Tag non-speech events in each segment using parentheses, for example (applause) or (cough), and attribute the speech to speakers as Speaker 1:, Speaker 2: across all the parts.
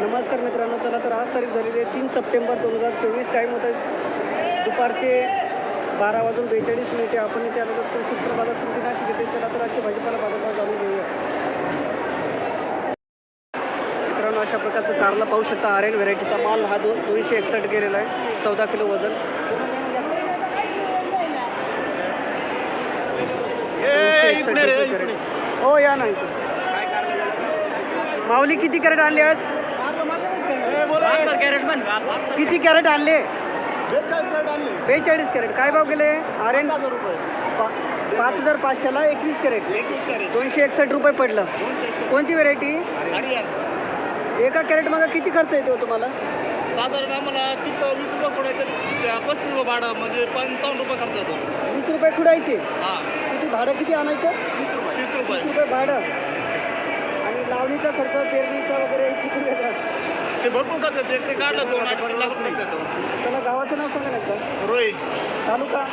Speaker 1: नमस्कार मित्रांनो चला तर आज तारीख झालेली आहे तीन सप्टेंबर दोन हजार चोवीस. टाईम होता दुपारचे बारा वाजून बेचाळीस मिनिटे. आपण इथे आलो तर चित्र बाजार समिती नाशिक येथे. चला तर आजचे भाजीपाला बाजारभाव जाणून घेऊया. मित्रांनो अशा प्रकारचं कारला पाहू शकता आर एन व्हेरायटीचा माल. हा दोन दोनशे एकसष्ट गेलेला आहे. चौदा किलो वजन. कॅरेट. हो या ना इकडे. माऊली किती कॅरेट आणले आज? किती कॅरेट आणले? बेचाळीस कॅरेट काय भाव गेले? पा- पाच हजार पाचशेला एकवीस कॅरेट. दोनशे एकसष्ट रुपये पडलं. कोणती व्हेरायटी एका कॅरेट मग किती खर्च येतो तुम्हाला?
Speaker 2: साधारण आम्हाला तिथं वीस रुपये पडायचं त्या पस्तीस रुपये भाडं म्हणजे पंचावन्न रुपये खर्च येतो.
Speaker 1: वीस रुपये खुडायचे?
Speaker 2: हा.
Speaker 1: किती भाडं किती आणायचं?
Speaker 2: रुपये.
Speaker 1: वीस
Speaker 2: रुपये
Speaker 1: रुपये भाडं. आणि लावणीचा खर्च पेरणीचा वगैरे किती वेगळा?
Speaker 2: ते भरपूर खर्च येतो एकटे काढलं दोन अडीच लाख रुपये येतो
Speaker 1: त्याला गावाचं नाव सांगा ना एकदा.
Speaker 2: रोई
Speaker 1: तालुका?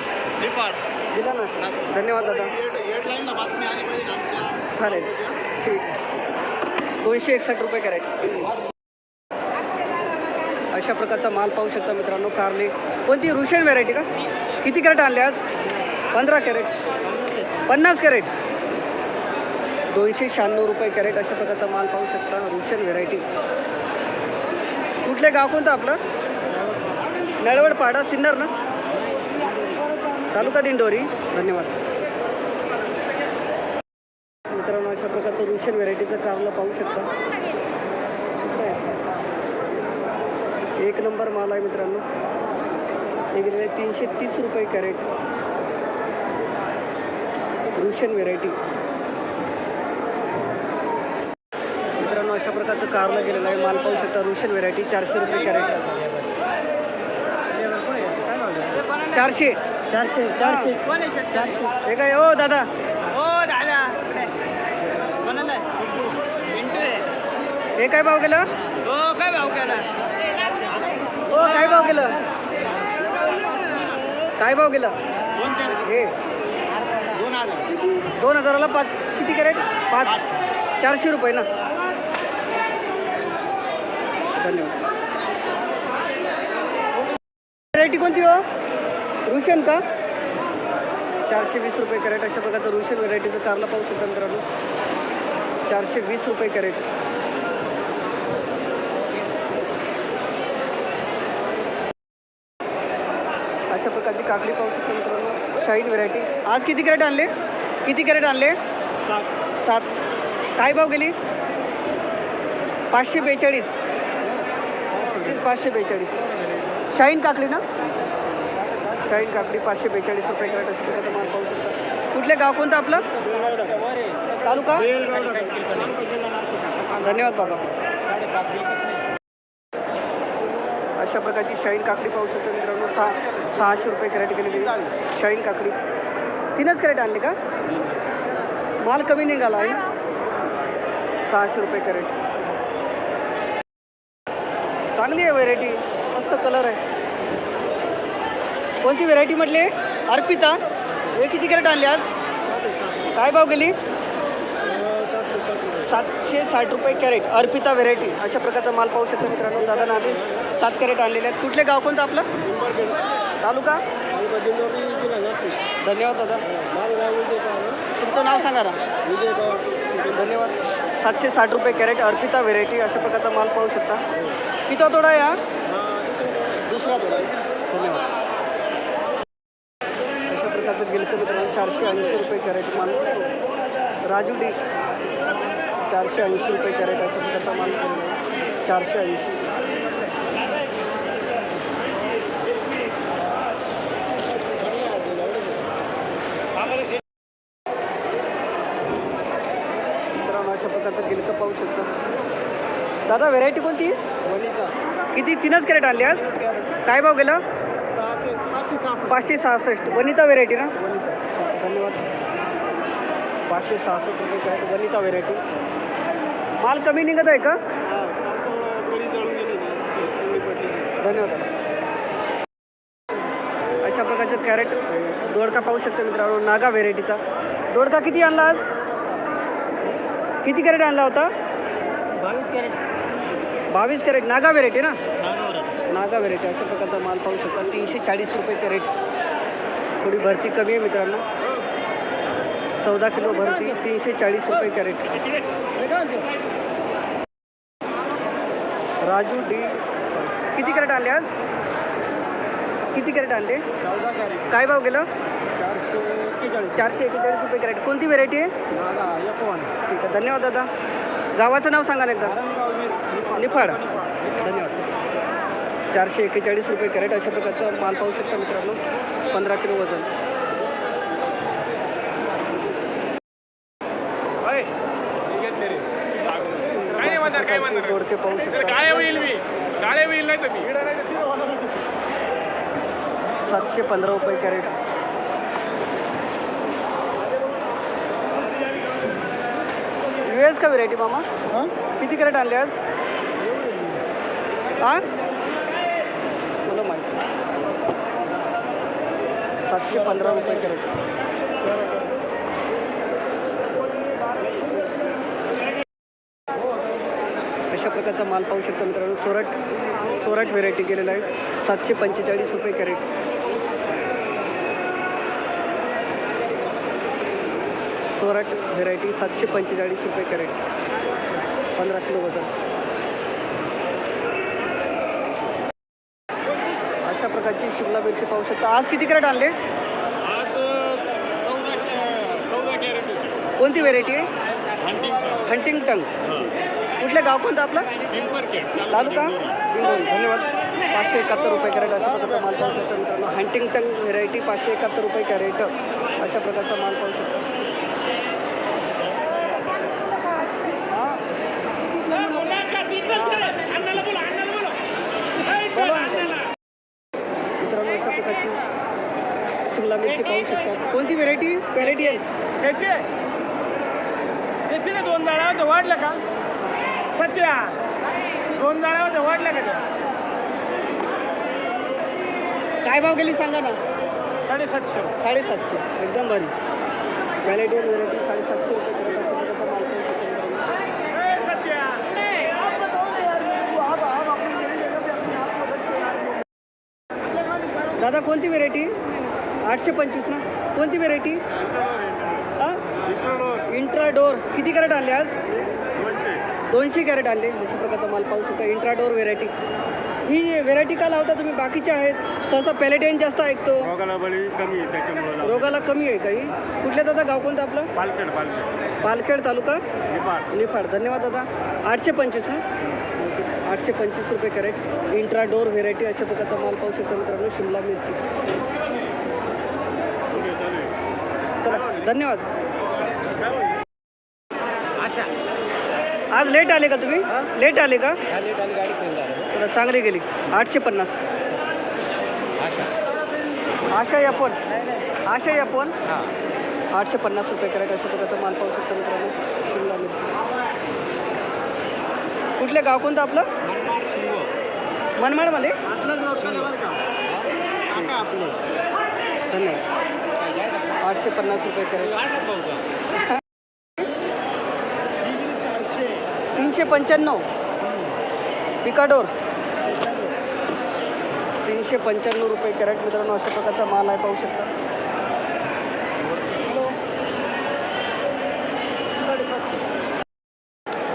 Speaker 2: निपाड
Speaker 1: जिल्हा नाशिक. धन्यवाद दादा.
Speaker 2: हेडलाईनला बातमी आली पाहिजे ना आमच्या.
Speaker 1: चालेल. ठीक दोनशे एकसष्ट रुपये कॅरेट. अशा प्रकारचा माल पाहू शकता मित्रांनो कारले. कोणती? रुशन व्हेरायटी का? किती कॅरेट आणले आज? पंधरा कॅरेट. पन्नास कॅरेट. दोनशे शहाण्णव रुपये कॅरेट अशा प्रकारचा माल पाहू शकता रुशन व्हेरायटी कुठले गाव कोणतं आपलं? नळवड पाडा सिन्नर ना? तालुका दिंडोरी. धन्यवाद. मित्रांनो अशा प्रकारचं रुशन व्हेरायटीचं कारला पाहू शकता. एक नंबर माल आहे मित्रांनो. हे तीनशे तीस रुपये कॅरेट. रुशन व्हेरायटी अशा प्रकारचं कारला गेलेलं आहे. माल पाहू शकता रुशन व्हेरायटी चारशे रुपये कॅरेट चारशे? चारशे चारशे चारशे. हे काय? हो दादा.
Speaker 3: हो दादा.
Speaker 1: हे काय भाव गेलं?
Speaker 3: हो काय भाव केला
Speaker 1: हो काय भाव गेलं? काय भाव गेलं? हे.
Speaker 2: दोन
Speaker 1: हजाराला पाच किती कॅरेट पाच. चारशे रुपये ना? धन्यवाद. व्हरायटी कोणती हो? रुशन का? चारशे वीस रुपये कॅरेट. अशा प्रकारचं रुशन व्हरायटीचं कारला पाहू शकता मित्रांनो. चारशे वीस रुपये कॅरेट. अशा प्रकारची काकडी पाहू शकता मित्रांनो. शाईन व्हरायटी आज किती कॅरेट आणले? किती कॅरेट आणले? सात. काय भाव गेली? पाचशे बेचाळीस. पाचशे बेचाळीस. शाईन काकडी ना? शाईन काकडी पाचशे बेचाळीस रुपये कॅरेट अशा प्रकारचा माल पाहू शकता. कुठले गाव कोणतं आपलं? तालुका? धन्यवाद बाबा. अशा प्रकारची शाईन काकडी पाहू शकता मित्रांनो. सहा सहाशे रुपये कॅरेट गेलेली शाईन काकडी. तीनच कॅरेट आणले का? माल कमी निघाला आहे ना? सहाशे रुपये कॅरेट. चांगली आहे व्हेरायटी मस्त कलर आहे. कोणती व्हेरायटी म्हटली? अर्पिता. हे किती कॅरेट आणले आज? काय भाव गेली? सातशे साठ रुपये कॅरेट अर्पिता व्हेरायटी अशा प्रकारचा माल पाहू शकतो मित्रांनो. दादा नावे सात कॅरेट आणलेले आहेत. कुठले गाव कोणतं आपलं? तालुका? धन्यवाद दादा. तुमचं नाव सांगा ना. धन्यवाद. सातशे साठ रुपये कॅरेट अर्पिता व्हेरायटी अशा प्रकारचा माल पाहू शकता. किती तोडा आहे हा? दुसरा तोडा. धन्यवाद. अशा प्रकारचं गिलकं मित्रांनो चारशे ऐंशी रुपये कॅरेट माल. राजू डी चारशे ऐंशी रुपये कॅरेट अशा प्रकारचा माल. चारशे ऐंशी मित्रांनो अशा प्रकारचं गिलकं पाहू शकता. दादा व्हेरायटी कोणती? किती? तीनच कॅरेट आणली आज? काय भाव गेला? पाचशे सहासष्ट. वनिता व्हेरायटी ना? धन्यवाद. पाचशे सहासष्ट रुपये कॅरेट वनिता व्हेरायटी माल कमी निघत आहे का? धन्यवाद अशा प्रकारचं कॅरेट दोडका पाहू शकता मित्रांनो नागा व्हेरायटीचा दोडका किती आणला आज? किती कॅरेट आणला होता?
Speaker 3: बावीस कॅरेट.
Speaker 1: बावीस कॅरेट. नागा व्हेरायटी ना? नागा व्हेरायटी अशा प्रकारचा माल पाहू शकता. तीनशे चाळीस रुपये कॅरेट. थोडी भरती कमी आहे मित्रांनो. चौदा किलो भरती तीनशे चाळीस रुपये कॅरेट. राजू डी किती कॅरेट आणले आज? किती कॅरेट आणले? काय भाव गेलं?
Speaker 2: चारशे
Speaker 1: एकेचाळीस रुपये कॅरेट. कोणती व्हेरायटी आहे? ठीक आहे धन्यवाद दादा. गावाचं नाव सांगा ना एकदा. निफाड. धन्यवाद. चारशे एकेचाळीस रुपये कॅरेट अशा प्रकारचा माल पाहू शकता मित्रांनो. पंधरा किलो वजन. गोडके पाहू शकता. सातशे पंधरा रुपये कॅरेट. एस का व्हेरायटी मामा? किती कॅरेट आणले आज? हा मला माहिती सातशे पंधरा रुपये कॅरेट. अशा प्रकारचा माल पाहू शकता मित्रांनो सोरट सोरट व्हेरायटी केलेला आहे. सातशे पंचेचाळीस रुपये कॅरेट. सोरट व्हेरायटी सातशे पंचेचाळीस रुपये कॅरेट पंधरा किलो वजन. अशा प्रकारची शिमला मिरची पाहू शकता. आज किती कॅरेट आणले? कोणती व्हेरायटी आहे?
Speaker 2: हंटिंग
Speaker 1: हंटिंगटन कुठलं गाव कोणतं आपलं? तालुका धन्यवाद. पाचशे एकाहत्तर रुपये कॅरेट अशा प्रकारचा माल पाहू शकता मित्रांनो. हंटिंगटन व्हेरायटी पाचशे एकाहत्तर रुपये कॅरेट अशा प्रकारचा माल पाहू शकता मित्रांनो अशा प्रकारची शिमला मिरची पाहू शकता कोणती व्हेरायटी आहे
Speaker 2: येते ना दोन जाळ्यावर वाढलं का? सत्या. दोन जाळ्यावर वाढलं का त्या
Speaker 1: काय भाव गेली सांगा ना?
Speaker 2: साडेसातशे.
Speaker 1: साडेसातशे. एकदम भारी. व्हॅरायटी व्हरायटी साडेसातशे रुपये दादा कोणती व्हेरायटी आठशे पंचवीस ना? कोणती व्हेरायटी इंट्राडोर किती कॅरेट आणले आज? दोनशे. कॅरेट आणले. अशा प्रकारचा माल पाहू शकता. इंट्राडोर व्हेरायटी ही व्हेरायटी का लावता तुम्ही? बाकीच्या आहेत. सहसा पॅलेटेन जास्त ऐकतो.
Speaker 2: रोगाला कमी आहे
Speaker 1: काही? कुठल्या दादा? गाव कोणतं आपलं?
Speaker 2: पालखेड पालखेड.
Speaker 1: पालखेड तालुका? निफाड. धन्यवाद दादा. आठशे पंचवीस हां? आठशे पंचवीस रुपये कॅरेट. इंट्राडोर व्हेरायटी अशा प्रकारचा माल पाहू शकता मित्रांनो शिमला मिरची चला धन्यवाद. आज लेट आले का तुम्ही? लेट आले का? चला चांगली गेली. आठशे पन्नास. आशा. या फोन. आशा या फोन. आठशे पन्नास रुपये कॅरेट अशा प्रकारचा माल पाहू शकता मित्रांनो. शिमला मिरची. कुठले गाव कोणतं आपलं? मनमाडमध्ये? धन्यवाद. आठशे पन्नास रुपये कॅरेट तीनशे पंच्याण्णव. पिकाडोर. तीनशे पंच्याण्णव रुपये कॅरेट मित्रांनो अशा प्रकारचा माल आहे पाहू शकता.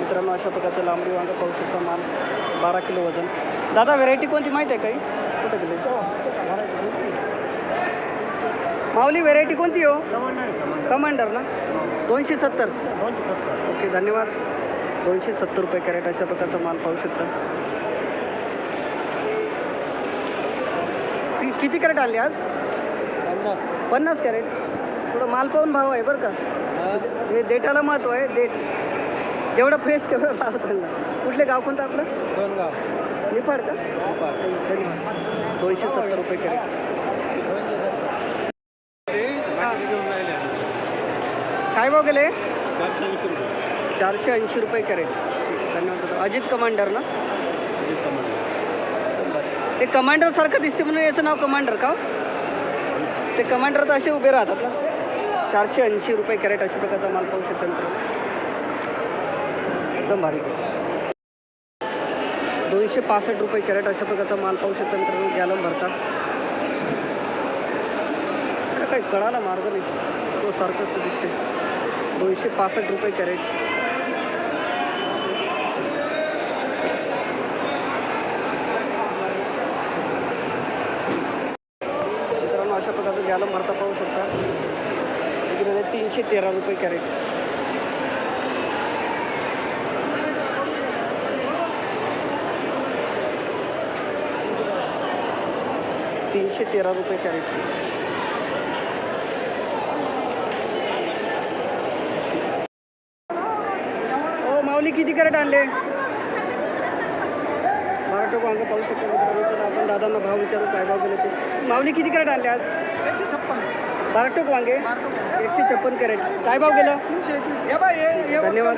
Speaker 1: मित्रांनो अशा प्रकारचा लांबडी वांगा पाहू शकता माल. बारा किलो वजन. दादा व्हेरायटी कोणती माहीत आहे काही? कुठे गेले माऊली व्हेरायटी कोणती हो? कमांडर ना? दोनशे सत्तर. ओके धन्यवाद. दोनशे सत्तर रुपये कॅरेट अशा प्रकारचा माल पाहू शकता. किती कॅरेट आणले आज? पन्नास. कॅरेट. थोडं माल पाहून भाव आहे बरं का. हे. देटाला महत्त्व आहे देट जेवढं फ्रेश तेवढं भाव त्यांना. कुठले गाव कोणतं आपलं? निफाड का? धन्यवाद दोनशे सत्तर रुपये कॅरेट. काय भाव गेले?
Speaker 2: चारशे
Speaker 1: ऐंशी रुपये. कॅरेट ठीक आहे धन्यवाद अजित कमांडर ना? ते कमांडर सारखं दिसते म्हणून याचं नाव कमांडर का हो? ते कमांडर तर असे उभे राहतात ना. चारशे ऐंशी रुपये कॅरेट अशा प्रकारचा माल पाहू शकता एकदम भारी. दोनशे पासष्ट रुपये कॅरेट अशा प्रकारचा माल पाहू शकता मित्रांनो. गॅलम भरता अरे काही कळाला मार्ग नाही. तो सारखंच दिसते. दोनशे पासष्ट रुपये कॅरेट. मित्रांनो अशा प्रकारचं गॅलम भरता पाहू शकता. इकडे तीनशे तेरा रुपये कॅरेट. तीनशे तेरा रुपये कॅरेट. हो माऊली किती कॅरेट आणले? वांगे पाहू शकतो आपण दादांना भाव विचारू काय भाव गेले ते माऊली किती कॅरेट आणले आज?
Speaker 3: एकशे छप्पन.
Speaker 1: बाराटोक वांगे? एकशे छप्पन कॅरेट. काय भाव गेला?
Speaker 3: तीनशे एकवीस. बाय
Speaker 1: धन्यवाद.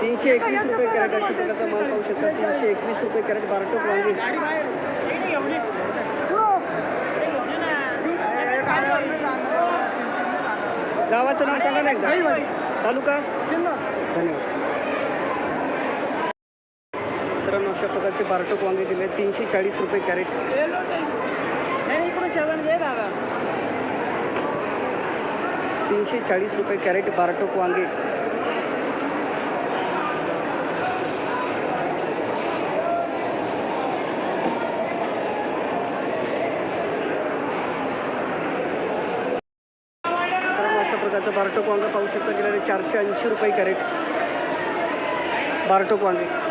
Speaker 1: तीनशे एकवीस रुपये कॅरेट अशा प्रकारचा माल पाहू शकता. तीनशे एकवीस रुपये कॅरेट बाराटोक वांगे.
Speaker 3: गाडी बाहेर.
Speaker 1: गावाचं नाव सांगा ना एकदा. तालुका? धन्यवाद मित्रांनो अशा प्रकारचे बारटोक वांगे दिले. तीनशे चाळीस रुपये कॅरेट. तीनशे चाळीस रुपये कॅरेट बारटोक वांगे. अशा प्रकारचं बारटोक वांगे पाहू शकता गेलेले चारशे ऐंशी रुपये कॅरेट. बारटोक वांगे.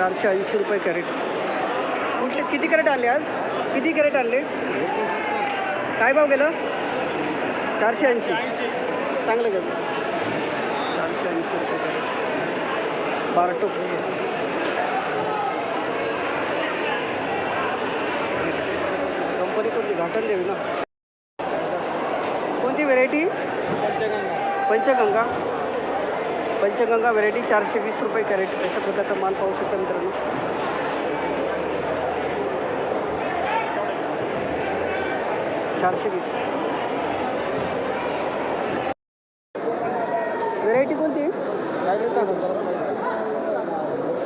Speaker 1: चारशे ऐंशी रुपये कॅरेट. कुठले किती कॅरेट आणले आज? किती कॅरेट आणले काय भाव गेलं? चारशे ऐंशी. चांगलं गेलं. चारशे ऐंशी रुपये कॅरेट. बारटोक कंपनी कोणती? घाटन देवी ना? कोणती व्हेरायटी पंचगंगा. पंचगंगा. पंचगंगा व्हेरायटी चारशे वीस रुपये कॅरेट अशा प्रकारचा माल पाहू शकता मित्रांनो. चारशे वीस. व्हेरायटी कोणती?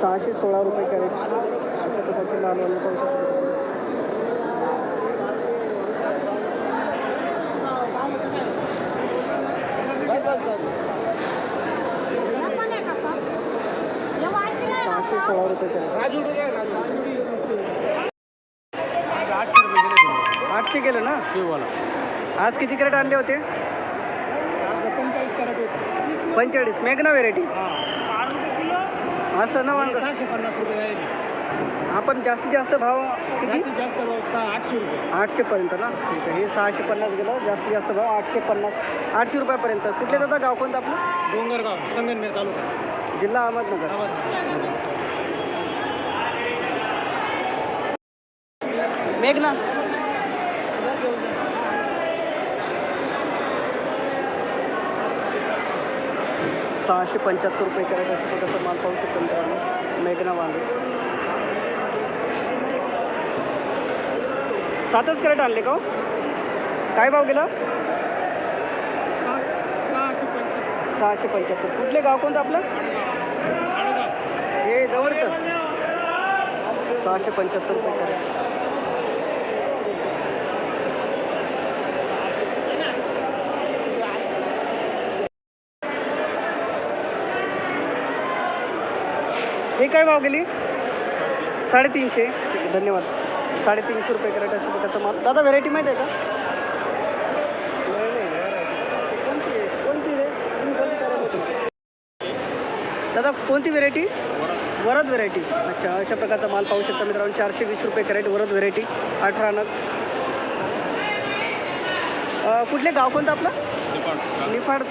Speaker 1: सहाशे सोळा रुपये कॅरेट अशा प्रकारचे लाल वाले पाहू शकतो कॅरेट आठशे गेलं ना? आज किती कॅरेट आणले होते? पंचेचाळीस. मेघना व्हेरायटी. असं ना वांग
Speaker 3: सहाशे पन्नास रुपये आहे
Speaker 1: आपण जास्तीत जास्त भाव किती?
Speaker 3: जास्तीत जास्त भाव सहा आठशे रुपये.
Speaker 1: आठशे पर्यंत ना? ठीक आहे. हे सहाशे पन्नास गेलं. जास्तीत जास्त भाव आठशे पन्नास आठशे रुपयापर्यंत. कुठले दादा? गाव कोणतं आपलं?
Speaker 3: डोंगरगाव संगमनेर तालुका.
Speaker 1: जिल्हा अहमदनगर. मेघना? सहाशे पंच्याहत्तर रुपये कॅरेट अशा प्रकारचा माल पाहू शकतो मित्रांनो. मेघना वांगे. सातच कॅरेट आणले का हो? काय भाव गेला? सहाशे पंच्याहत्तर. कुठले गाव कोणतं आपलं? हे जवळचं. सहाशे पंच्याहत्तर रुपये कॅरेट. हे काय भाव गेली? साडेतीनशे. धन्यवाद. साडेतीनशे रुपये कॅरेट अशा प्रकारचा माल. दादा व्हेरायटी माहीत आहे का? दादा कोणती व्हेरायटी वरद व्हेरायटी अच्छा अशा प्रकारचा माल पाहू शकता मित्रांनो. चारशे वीस रुपये कॅरेट वरद व्हेरायटी अठरा नग. कुठले गाव कोणतं आपलं? निफाड.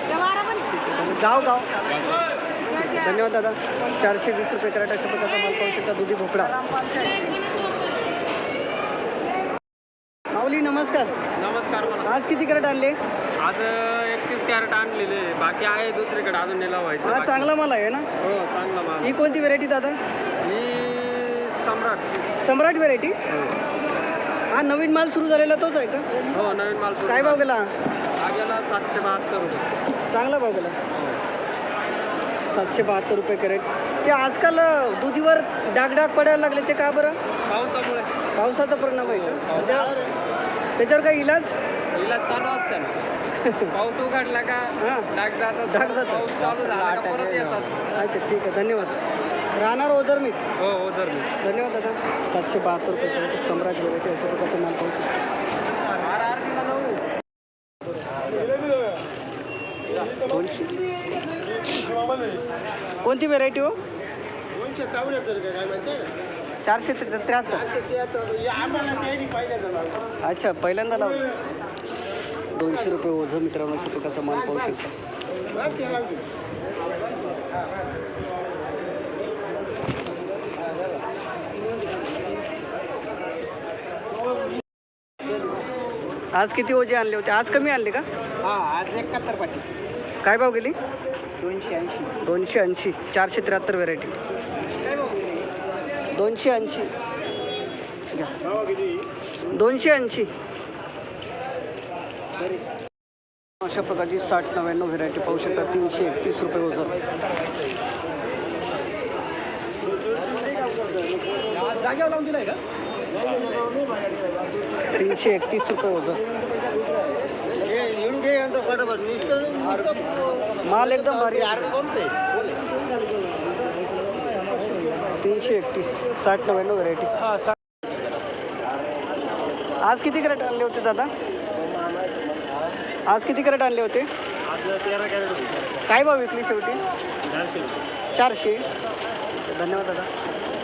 Speaker 1: गाव गाव. धन्यवाद दादा. चारशे वीस रुपये कॅरेट अशा प्रकारचा माल पाहू शकता. दुधी भोपळा. माऊली नमस्कार.
Speaker 3: नमस्कार मला
Speaker 1: आज किती कॅरेट आणले?
Speaker 3: आज एकतीस कॅरेट आणलेले. बाकी आहे दुसरीकडे. अजून निला व्हायचं
Speaker 1: हा. चांगला माल आहे ना?
Speaker 3: हो चांगला माल
Speaker 1: ही कोणती व्हेरायटी दादा?
Speaker 3: ही सम्राट.
Speaker 1: सम्राट व्हेरायटी
Speaker 3: हो.
Speaker 1: हा नवीन माल सुरू झालेला तोच आहे का?
Speaker 3: हो नवीन माल सुरू
Speaker 1: काय भाव. गेला?
Speaker 3: हा गेला सातशे बहात्तर रुपये.
Speaker 1: चांगला भाव गेला. सातशे बहात्तर रुपये कॅरेट. ते आजकाल दुधीवर डाग डाग पडायला लागले ते का बरं?
Speaker 3: पावसामुळे.
Speaker 1: पावसाचा परिणाम आहे का? त्याच्यावर त्याच्यावर काही इलाज?
Speaker 3: इलाज चालू असतं ना. पाऊस उघडला का
Speaker 1: हां.
Speaker 3: डाग जातात
Speaker 1: डाग जातात.
Speaker 3: पाऊस चालू झाला का परत येतात.
Speaker 1: अच्छा ठीक आहे. धन्यवाद. राहणार ओझर मी
Speaker 3: हो हो जर मी
Speaker 1: धन्यवाद दादा. सातशे बहात्तर रुपये कॅरेट सम्राट अशा प्रकारचे माल पाहू शकतो दोनशे कोणती व्हेरायटी हो? चारशे त्रे- त्र्याहत्तर. अच्छा पहिल्यांदा लावलं. दोनशे रुपये ओझं मित्रांनो प्रकारचा माल पाहू शकता. आज किती ओझे आणले होते? आज कमी आणले का?
Speaker 2: हा आज एकाहत्तर पाठी
Speaker 1: काय भाव गेली?
Speaker 2: दोनशे ऐंशी.
Speaker 1: दोनशे ऐंशी. चारशे त्र्याहत्तर व्हेरायटी दोनशे ऐंशी. घ्या. दोनशे ऐंशी. अशा प्रकारची साठ नव्याण्णव व्हेरायटी पाहू शकता. तीनशे एकतीस रुपये ओझं
Speaker 3: का?
Speaker 1: तीनशे एकतीस रुपये ओझं
Speaker 2: येऊन घे यांचा फटाफट नुसतं नुसतं
Speaker 1: माल एकदम भारी आहे.
Speaker 2: यार कोणते?
Speaker 1: तीनशे एकतीस साठ नव्याण्णव व्हेरायटी आज किती कॅरेट आणले होते दादा? आज किती कॅरेट आणले होते? काय भाव विकली शेवटी? चारशे. धन्यवाद दादा.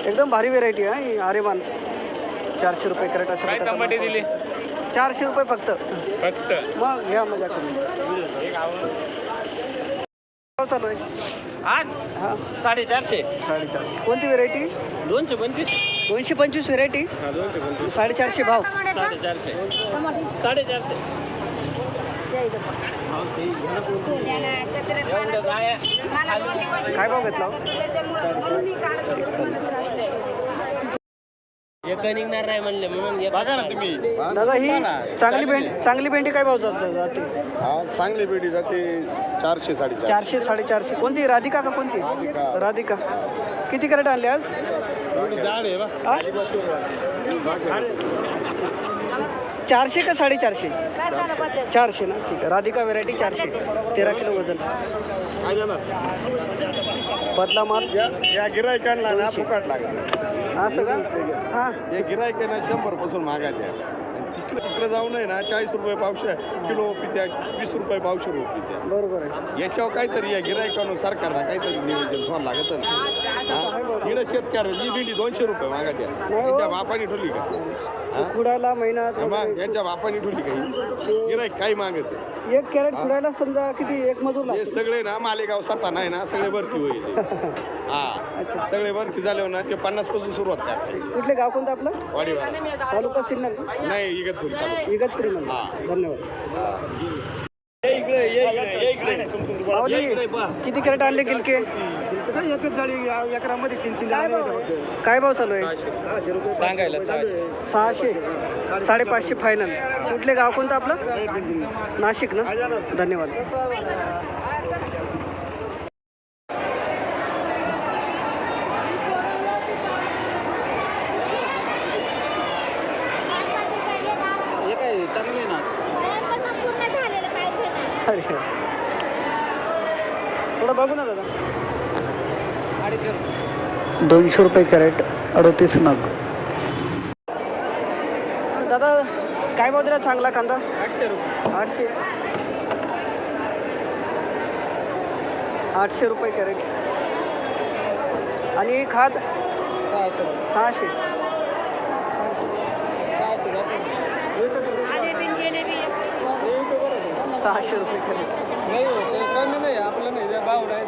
Speaker 1: एकदम भारी व्हेरायटी आहे ही आरेमान चारशे रुपये कॅरेट अशा प्रकारचा
Speaker 3: दिली.
Speaker 1: चारशे रुपये फक्त.
Speaker 3: फक्त?
Speaker 1: मग घ्या मजा करून. चालू आहे?
Speaker 3: आज?
Speaker 1: हां.
Speaker 3: साडेचारशे.
Speaker 1: साडेचारशे. कोणती व्हेरायटी
Speaker 3: दोनशे पंचवीस.
Speaker 1: दोनशे पंचवीस व्हेरायटी
Speaker 3: हा दोनशे पंचवीस.
Speaker 1: साडेचारशे भाव.
Speaker 3: साडेचारशे. साडेचारशे.
Speaker 1: काय भाव घेतला? हो?
Speaker 3: एक निघणार नाही म्हणले म्हणून बघा ना तुम्ही.
Speaker 1: दादा ही चांगली भेंडी चांगली भेंडी काय भाव जात जाते?
Speaker 2: हा चांगली पेटी जाते चारशे साडेचार
Speaker 1: चारशे साडेचारशे. कोणती? राधिका का कोणती? राधिका. किती कॅरेट आणले आज?
Speaker 2: जाड आहे
Speaker 1: हा? चारशे का साडेचारशे? चारशे ना? ठीक आहे. राधिका व्हेरायटी चारशे. तेरा किलो वजन. बदला माल.
Speaker 2: या गिरायकांना ना फुकट लागला.
Speaker 1: असं का? हां.
Speaker 2: या गिरायकांना शंभरपासून मागायच्या तिकडे तिकडे जाऊन आहे ना चाळीस रुपये पावशे किलो पित्या वीस रुपये पावशे रुपये पित्या
Speaker 1: बरोबर आहे.
Speaker 2: याच्यावर काहीतरी या गिरायकानं सरकारला काहीतरी नियोजन व्हावं लागत ना. इकडे शेतकरी ही भेंडी दोनशे रुपये मागायच्या यांच्या बापाने ठेवली का? हा?
Speaker 1: खुडायला महिना
Speaker 2: मग यांच्या बापाने ठेवली का ही? गिरायक काही मागत आहे.
Speaker 1: एक कॅरेट खुडायला समजा किती एक मजूर
Speaker 2: हे
Speaker 1: लागतो
Speaker 2: सगळे ना मालेगाव साठा नाही ना सगळे भरती होईल. (laughs) हा. सगळे भरती झाल्यावर ना ते पन्नासपासून सुरुवात काय
Speaker 1: कुठले गाव कोणतं आपलं?
Speaker 2: वाडीवाला
Speaker 1: तालुका सिन्नर
Speaker 2: नाही इगतपुरी चालू
Speaker 1: इगतपुरी म्हणून धन्यवाद. माऊली किती कॅरेट आणले गिलके?
Speaker 2: एकरामध्ये तीन तीन
Speaker 1: काय भाव चालू आहे?
Speaker 3: सांगायला
Speaker 1: सहाशे. साडेपाचशे. फायनल कुठले गाव कोणतं आपलं? नाशिक ना? धन्यवाद.
Speaker 3: हे काय चांगले ना?
Speaker 1: अरे. थोडं बघू ना दादा. दोनशे रुपये कॅरेट अडतीस नग. दादा काय भाव दिला चांगला कांदा?
Speaker 3: आठशे रुपये.
Speaker 1: आठशे. आठशे रुपये कॅरेट. आणि खाद?
Speaker 3: सहाशे. रुपये
Speaker 1: सहाशे रुपये कॅरेट.
Speaker 3: नाही हो, ते कमी नाही आपलं नाही भाव नाही